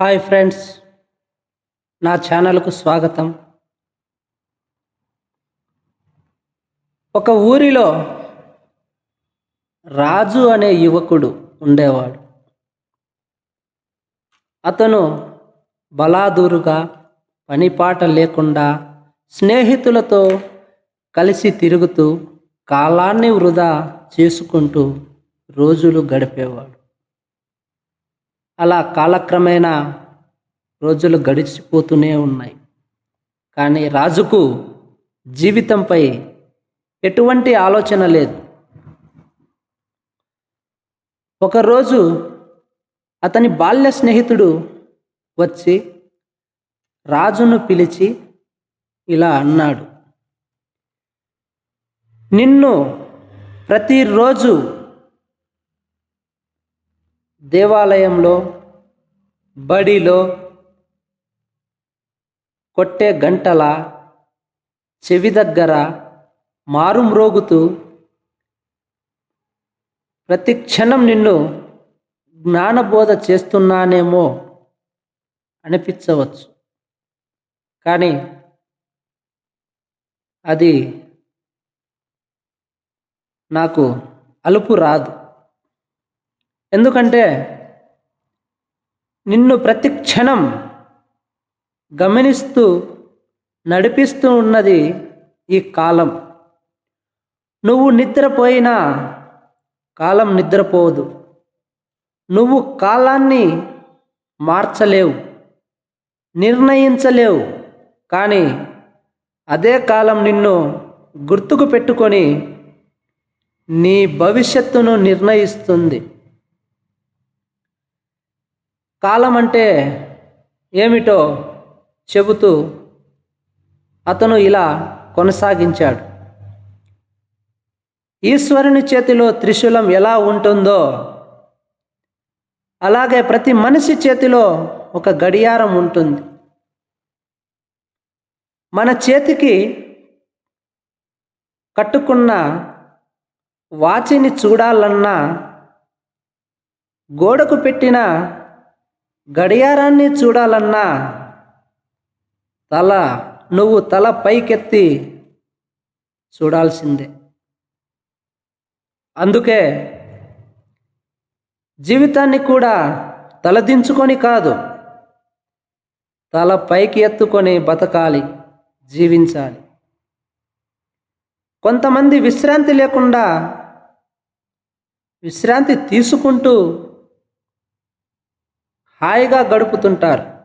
Hi friends నా ఛానల్కు స్వాగతం. ఒక ఊరిలో రాజు అనే యువకుడు ఉండేవాడు. అతను బలాదూరుగా పనిపాట లేకుండా స్నేహితులతో కలిసి తిరుగుతూ కాలాన్ని వృధా చేసుకుంటూ రోజులు గడిపేవాడు. అలా కాలక్రమేణా రోజులు గడిచిపోతూనే ఉన్నాయి. కానీ రాజుకు జీవితంపై ఎటువంటి ఆలోచన లేదు. ఒకరోజు అతని బాల్య స్నేహితుడు వచ్చి రాజును పిలిచి ఇలా అన్నాడు. నిన్ను ప్రతిరోజు దేవాలయంలో బడిలో కొట్టే గంటల చెవి దగ్గర మారుమ్రోగుతూ ప్రతి క్షణం నిన్ను జ్ఞానబోధ చేస్తున్నానేమో అనిపించవచ్చు. కానీ అది నాకు అలుపు రాదు. ఎందుకంటే నిన్ను ప్రతి క్షణం గమనిస్తూ నడిపిస్తూ ఉన్నది ఈ కాలం. నువ్వు నిద్రపోయినా కాలం నిద్రపోదు. నువ్వు కాలాన్ని మార్చలేవు నిర్ణయించలేవు. కానీ అదే కాలం నిన్ను గుర్తుకు పెట్టుకొని నీ భవిష్యత్తును నిర్ణయిస్తుంది. కాలం అంటే ఏమిటో చెబుతూ అతను ఇలా కొనసాగించాడు. ఈశ్వరుని చేతిలో త్రిశూలం ఎలా ఉంటుందో అలాగే ప్రతి మనిషి చేతిలో ఒక గడియారం ఉంటుంది. మన చేతికి కట్టుకున్న వాచిని చూడాలన్నా గోడకు పెట్టిన గడియారాన్ని చూడాలన్నా తల నువ్వు తల పైకెత్తి చూడాల్సిందే. అందుకే జీవితాన్ని కూడా తలదించుకొని కాదు తల పైకి ఎత్తుకొని బతకాలి జీవించాలి. కొంతమంది విశ్రాంతి లేకుండా విశ్రాంతి తీసుకుంటూ హాయిగా గడుపుతుంటారు.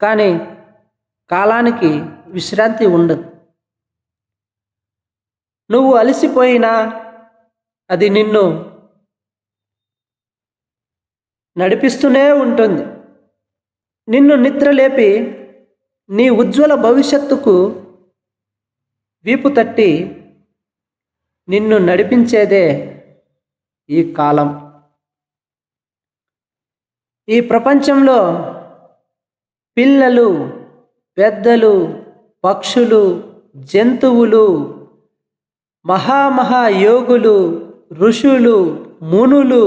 కానీ కాలానికి విశ్రాంతి ఉండదు. నువ్వు అలసిపోయినా అది నిన్ను నడిపిస్తూనే ఉంటుంది. నిన్ను నిద్రలేపి నీ ఉజ్వల భవిష్యత్తుకు వీపు తట్టి నిన్ను నడిపించేదే ఈ కాలం. ఈ ప్రపంచంలో పిల్లలు పెద్దలు పక్షులు జంతువులు మహామహా యోగులు ఋషులు మునులు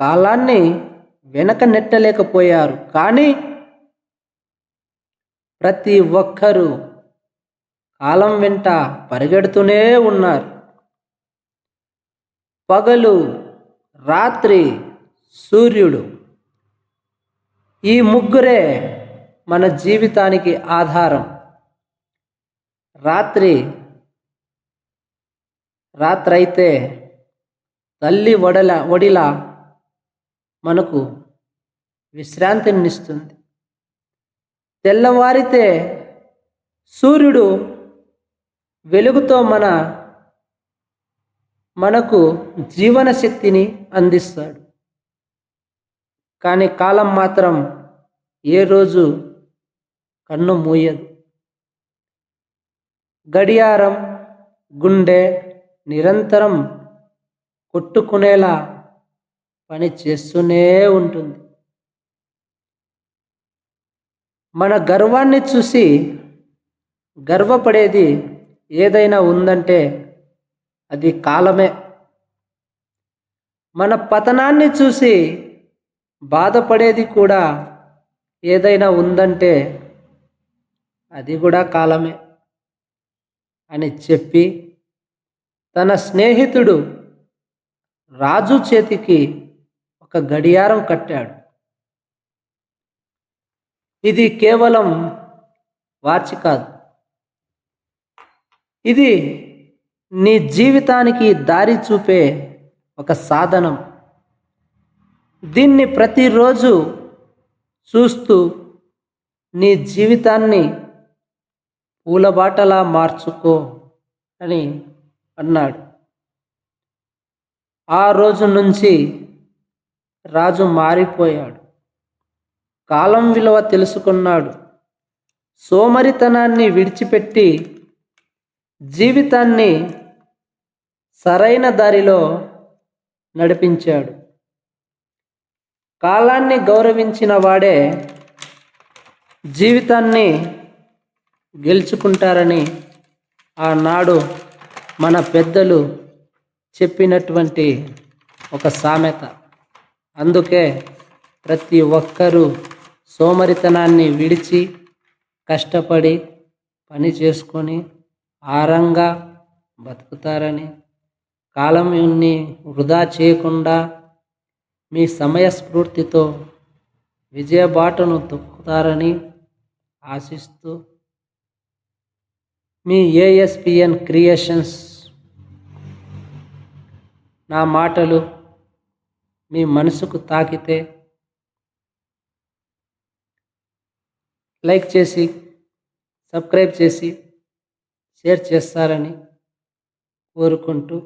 కాలాన్ని వెనక నెట్టలేకపోయారు. కానీ ప్రతి ఒక్కరూ కాలం వెంట పరిగెడుతూనే ఉన్నారు. పగలు రాత్రి సూర్యుడు. ఈ ముగ్గురే మన జీవితానికి ఆధారం. రాత్రి రాత్రైతే తల్లి వడల ఒడిలా మనకు విశ్రాంతినిస్తుంది. తెల్లవారితే సూర్యుడు వెలుగుతో మన మనకు జీవన శక్తిని అందిస్తాడు. కానీ కాలం మాత్రం ఏ రోజు కన్ను మూయదు. గడియారం గుండె నిరంతరం కొట్టుకునేలా పని చేస్తూనే ఉంటుంది. మన గర్వాన్ని చూసి గర్వపడేది ఏదైనా ఉందంటే అది కాలమే. మన పతనాన్ని చూసి బాధపడేది కూడా ఏదైనా ఉందంటే అది కూడా కాలమే అని చెప్పి తన స్నేహితుడు రాజు చేతికి ఒక గడియారం కట్టాడు. ఇది కేవలం వాచ్ కాదు. ఇది నీ జీవితానికి దారి చూపే ఒక సాధనం. దీన్ని ప్రతిరోజు చూస్తూ నీ జీవితాన్ని పూలబాటలా మార్చుకో అని అన్నాడు. ఆ రోజు నుంచి రాజు మారిపోయాడు. కాలం విలువ తెలుసుకున్నాడు. సోమరితనాన్ని విడిచిపెట్టి జీవితాన్ని సరైన దారిలో నడిపించాడు. కాలాన్ని గౌరవించిన వాడే జీవితాన్ని గెలుచుకుంటారని ఆనాడు మన పెద్దలు చెప్పినటువంటి ఒక సామెత. అందుకే ప్రతి ఒక్కరూ సోమరితనాన్ని విడిచి కష్టపడి పని చేసుకొని ఆరంగా బతుకుతారని కాలంని వృధా చేయకుండా మీ సమయస్ఫూర్తితో విజయబాటను తొక్కుతారని ఆశిస్తూ మీ ఏఎస్పిఎన్ క్రియేషన్స్ నా మాటలు మీ మనసుకు తాకితే లైక్ చేసి సబ్స్క్రైబ్ చేసి షేర్ చేస్తారని కోరుకుంటూ